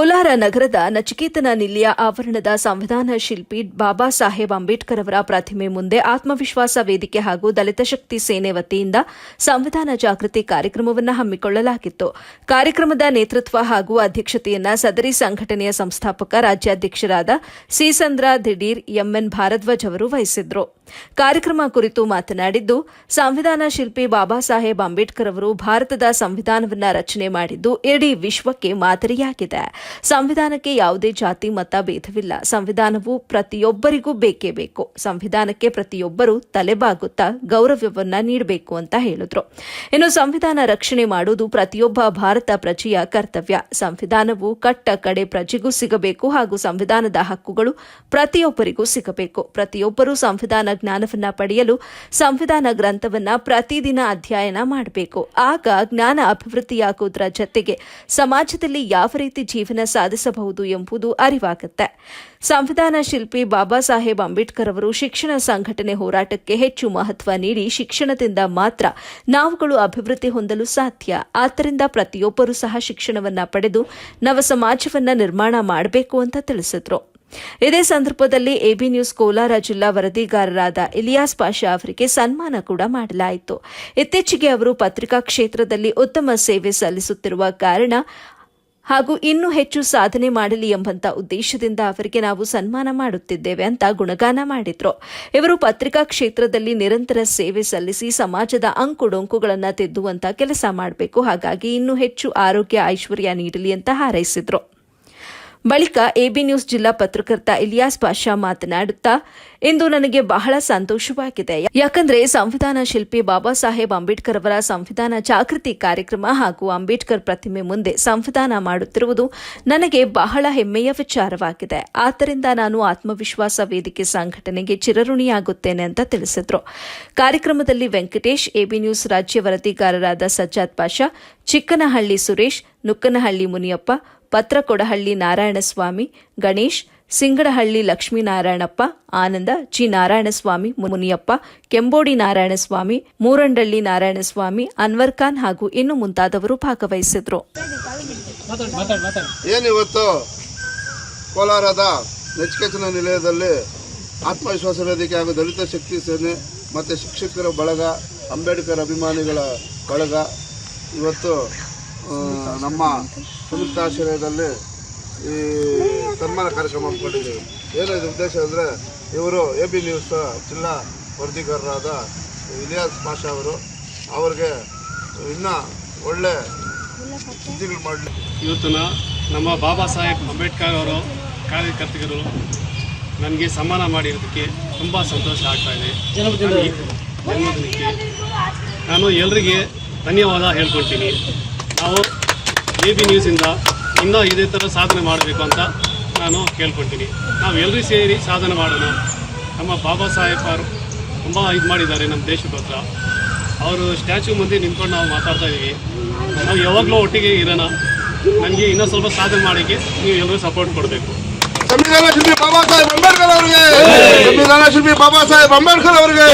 solo ನಗರದ ನಚಿಕೇತನ ನಿಲಿಯ ಆವರಣದ ಸಂವಿಧಾನ ಶಿಲ್ಪಿ ಬಾಬಾ ಸಾಹೇಬ್ ಅಂಬೇಡ್ಕರ್ ಅವರ ಪ್ರತಿಮೆ ಮುಂದೆ ಆತ್ಮವಿಶ್ವಾಸ ವೇದಿಕೆ ಹಾಗೂ ದಲಿತ ಶಕ್ತಿ ಸೇನೆ ವತಿಯಿಂದ ಸಂವಿಧಾನ ಜಾಗೃತಿ ಕಾರ್ಯಕ್ರಮವನ್ನು ಹಮ್ಮಿಕೊಳ್ಳಲಾಗಿತ್ತು. ಕಾರ್ಯಕ್ರಮದ ನೇತೃತ್ವ ಹಾಗೂ ಅಧ್ಯಕ್ಷತೆಯನ್ನ ಸದರಿ ಸಂಘಟನೆಯ ಸಂಸ್ಥಾಪಕ ರಾಜ್ಯಾಧ್ಯಕ್ಷರಾದ ಸಿಸಂದ್ರ ದಿಢೀರ್ ಎಂಎನ್ ಭಾರದ್ವಾಜ್ ಅವರು ವಹಿಸಿದ್ರು. ಕಾರ್ಯಕ್ರಮ ಕುರಿತು ಮಾತನಾಡಿದ್ದು, ಸಂವಿಧಾನ ಶಿಲ್ಪಿ ಬಾಬಾ ಸಾಹೇಬ್ ಅಂಬೇಡ್ಕರ್ ಅವರು ಭಾರತದ ಸಂವಿಧಾನವನ್ನ ರಚನೆ ಮಾಡಿದ್ದು ಇಡೀ ವಿಶ್ವಕ್ಕೆ ಮಾದರಿಯಾಗಿದೆ. ಸಂವಿಧಾನಕ್ಕೆ ಯಾವುದೇ ಜಾತಿ, ಮತ, ಭೇದವಿಲ್ಲ. ಸಂವಿಧಾನವು ಪ್ರತಿಯೊಬ್ಬರಿಗೂ ಬೇಕೇ ಬೇಕು. ಸಂವಿಧಾನಕ್ಕೆ ಪ್ರತಿಯೊಬ್ಬರು ತಲೆಬಾಗುತ್ತಾ ಗೌರವವನ್ನ ನೀಡಬೇಕು ಅಂತ ಹೇಳಿದ್ರು. ಇನ್ನು ಸಂವಿಧಾನ ರಕ್ಷಣೆ ಮಾಡುವುದು ಪ್ರತಿಯೊಬ್ಬ ಭಾರತ ಪ್ರಜೆಯ ಕರ್ತವ್ಯ. ಸಂವಿಧಾನವು ಕಟ್ಟ ಕಡೆ ಪ್ರಜೆಗೂ ಸಿಗಬೇಕು ಹಾಗೂ ಸಂವಿಧಾನದ ಹಕ್ಕುಗಳು ಪ್ರತಿಯೊಬ್ಬರಿಗೂ ಸಿಗಬೇಕು. ಪ್ರತಿಯೊಬ್ಬರೂ ಸಂವಿಧಾನ ಜ್ಞಾನವನ್ನ ಪಡೆಯಲು ಸಂವಿಧಾನ ಗ್ರಂಥವನ್ನ ಪ್ರತಿದಿನ ಅಧ್ಯಯನ ಮಾಡಬೇಕು. ಆಗ ಜ್ಞಾನ ಅಭಿವೃದ್ಧಿಯಾಗುವುದರ ಜತೆಗೆ ಸಮಾಜದಲ್ಲಿ ಯಾವ ರೀತಿ ಜೀವನ ಸಾಧಿಸಬಹುದು ಎಂಬುದು ಅರಿವಾಗುತ್ತೆ. ಸಂವಿಧಾನ ಶಿಲ್ಪಿ ಬಾಬಾ ಸಾಹೇಬ್ ಅಂಬೇಡ್ಕರ್ ಅವರು ಶಿಕ್ಷಣ ಸಂಘಟನೆ ಹೋರಾಟಕ್ಕೆ ಹೆಚ್ಚು ಮಹತ್ವ ನೀಡಿ ಶಿಕ್ಷಣದಿಂದ ಮಾತ್ರ ನಾವುಗಳು ಅಭಿವೃದ್ಧಿ ಹೊಂದಲು ಸಾಧ್ಯ. ಆದ್ದರಿಂದ ಪ್ರತಿಯೊಬ್ಬರೂ ಸಹ ಶಿಕ್ಷಣವನ್ನ ಪಡೆದು ನವ ಸಮಾಜವನ್ನ ನಿರ್ಮಾಣ ಮಾಡಬೇಕು ಅಂತ ತಿಳಿಸಿದ್ರು. ಇದೇ ಸಂದರ್ಭದಲ್ಲಿ ಎಬಿ ನ್ಯೂಸ್ ಕೋಲಾರ ಜಿಲ್ಲಾ ವರದಿಗಾರರಾದ ಇಲಿಯಾಸ್ ಪಾಷಾ ಅವರಿಗೆ ಸನ್ಮಾನ ಕೂಡ ಮಾಡಲಾಯಿತು. ಇತ್ತೀಚೆಗೆ ಅವರು ಪತ್ರಿಕಾ ಕ್ಷೇತ್ರದಲ್ಲಿ ಉತ್ತಮ ಸೇವೆ ಸಲ್ಲಿಸುತ್ತಿರುವ ಕಾರಣ ಹಾಗೂ ಇನ್ನೂ ಹೆಚ್ಚು ಸಾಧನೆ ಮಾಡಲಿ ಎಂಬಂತ ಉದ್ದೇಶದಿಂದ ಅವರಿಗೆ ನಾವು ಸನ್ಮಾನ ಮಾಡುತ್ತಿದ್ದೇವೆ ಅಂತ ಗುಣಗಾನ ಮಾಡಿದ್ರು. ಇವರು ಪತ್ರಿಕಾ ಕ್ಷೇತ್ರದಲ್ಲಿ ನಿರಂತರ ಸೇವೆ ಸಲ್ಲಿಸಿ ಸಮಾಜದ ಅಂಕುಡೊಂಕುಗಳನ್ನು ತೆದ್ದುವಂತ ಕೆಲಸ ಮಾಡಬೇಕು. ಹಾಗಾಗಿ ಇನ್ನೂ ಹೆಚ್ಚು ಆರೋಗ್ಯ ಐಶ್ವರ್ಯ ನೀಡಲಿ ಅಂತ ಹಾರೈಸಿದ್ರು. ಬಳಿಕ ಎಬಿ ನ್ಯೂಸ್ ಜಿಲ್ಲಾ ಪತ್ರಕರ್ತ ಇಲಿಯಾಸ್ ಪಾಷಾ ಮಾತನಾಡುತ್ತಾ, ಇಂದು ನನಗೆ ಬಹಳ ಸಂತೋಷವಾಗಿದೆ. ಯಾಕಂದ್ರೆ ಸಂವಿಧಾನ ಶಿಲ್ಪಿ ಬಾಬಾ ಸಾಹೇಬ್ ಅಂಬೇಡ್ಕರ್ ಅವರ ಸಂವಿಧಾನ ಜಾಗೃತಿ ಕಾರ್ಯಕ್ರಮ ಹಾಗೂ ಅಂಬೇಡ್ಕರ್ ಪ್ರತಿಮೆ ಮುಂದೆ ಸಂವಿಧಾನ ಮಾಡುತ್ತಿರುವುದು ನನಗೆ ಬಹಳ ಹೆಮ್ಮೆಯ ವಿಚಾರವಾಗಿದೆ. ಆದ್ದರಿಂದ ನಾನು ಆತ್ಮವಿಶ್ವಾಸ ವೇದಿಕೆ ಸಂಘಟನೆಗೆ ಚಿರಋಣಿಯಾಗುತ್ತೇನೆ ಅಂತ ತಿಳಿಸಿದ್ರು. ಕಾರ್ಯಕ್ರಮದಲ್ಲಿ ವೆಂಕಟೇಶ್, ಎಬಿ ನ್ಯೂಸ್ ರಾಜ್ಯ ವರದಿಗಾರರಾದ ಸಜ್ಜಾದ್ ಪಾಷಾ, ಚಿಕ್ಕನಹಳ್ಳಿ ಸುರೇಶ್, ನುಕ್ಕನಹಳ್ಳಿ ಮುನಿಯಪ್ಪ ಪತ್ರಕೊಡಹಳ್ಳಿ ನಾರಾಯಣಸ್ವಾಮಿ, ಗಣೇಶ್, ಸಿಂಗಡಹಳ್ಳಿ ಲಕ್ಷ್ಮೀನಾರಾಯಣಪ್ಪ, ಆನಂದ, ಜಿ. ನಾರಾಯಣಸ್ವಾಮಿ, ಮುನಿಯಪ್ಪ, ಕೆಂಬೋಡಿ ನಾರಾಯಣಸ್ವಾಮಿ, ಮೂರಂಡಳ್ಳಿ ನಾರಾಯಣಸ್ವಾಮಿ, ಅನ್ವರ್ ಖಾನ್ ಹಾಗೂ ಇನ್ನು ಮುಂತಾದವರು ಭಾಗವಹಿಸಿದ್ರು. ಏನಿವತ್ತು? ಕೋಲಾರದ ನಚಿಕೇತನ ನಿಲಯದಲ್ಲಿ ಆತ್ಮವಿಶ್ವಾಸ ವೇದಿಕೆ ಹಾಗೂ ದಲಿತ ಶಕ್ತಿ ಸೇನೆ ಮತ್ತು ಶಿಕ್ಷಕರ ಬಳಗ, ಅಂಬೇಡ್ಕರ್ ಅಭಿಮಾನಿಗಳ ಬಳಗ. ಇವತ್ತು ನಮ್ಮ ಸಂಯುಕ್ತಾಶ್ರಯದಲ್ಲಿ ಈ ಸನ್ಮಾನ ಕಾರ್ಯಕ್ರಮ ಹಮ್ಮಿಕೊಂಡಿದ್ದೀವಿ. ಏನು ಇದು ಉದ್ದೇಶ ಅಂದರೆ ಇವರು ಎ ಬಿ ನ್ಯೂಸ್ ಜಿಲ್ಲಾ ವರದಿಗಾರರಾದ ಇಲಿಯಾಸ್ ಪಾಷಾ ಅವರು ಅವ್ರಿಗೆ ಇನ್ನೂ ಒಳ್ಳೆ ಸುದ್ದಿಗಳು ಮಾಡಲಿ ಇವತ್ತು ನಮ್ಮ ಬಾಬಾ ಸಾಹೇಬ್ ಅಂಬೇಡ್ಕರ್ ಅವರು ಕಾರ್ಯಕರ್ತರು ನನಗೆ ಸನ್ಮಾನ ಮಾಡಿರೋದಕ್ಕೆ ತುಂಬ ಸಂತೋಷ ಆಗ್ತಾ ಇದೆ. ಜನ್ಮದಿನಕ್ಕೆ ನಾನು ಎಲ್ರಿಗೆ ಧನ್ಯವಾದ ಹೇಳ್ಕೊಳ್ತೀನಿ. ನಾವು ಎ ಬಿ ನ್ಯೂಸಿಂದ ಇನ್ನೂ ಇದೇ ಥರ ಸಾಧನೆ ಮಾಡಬೇಕು ಅಂತ ನಾನು ಕೇಳ್ಕೊಳ್ತೀನಿ. ನಾವು ಎಲ್ಲರೂ ಸೇರಿ ಸಾಧನೆ ಮಾಡೋಣ. ನಮ್ಮ ಬಾಬಾ ಸಾಹೇಬ್ ಅವರು ತುಂಬ ಇದು ಮಾಡಿದ್ದಾರೆ ನಮ್ಮ ದೇಶಕ್ಕೋಸ್ಕರ ಅವರು ಸ್ಟ್ಯಾಚ್ಯೂ ಮುಂದೆ ನಿಂತ್ಕೊಂಡು ನಾವು ಮಾತಾಡ್ತಾ ಇದ್ದೀವಿ ನಾವು ಯಾವಾಗಲೂ ಒಟ್ಟಿಗೆ ಇರೋಣ. ನನಗೆ ಇನ್ನೂ ಸ್ವಲ್ಪ ಸಾಧನೆ ಮಾಡೋಕ್ಕೆ ನೀವು ಎಲ್ಲರೂ ಸಪೋರ್ಟ್ ಕೊಡಬೇಕು. ಸಂವಿಧಾನ ಶಿಲ್ಪಿ ಬಾಬಾ ಸಾಹೇಬ್ ಅಂಬೇಡ್ಕರ್ ಅವರಿಗೆ. ಸಂವಿಧಾನ ಶಿಲ್ಪಿ ಬಾಬಾ ಸಾಹೇಬ್ ಅಂಬೇಡ್ಕರ್ ಅವರಿಗೆ.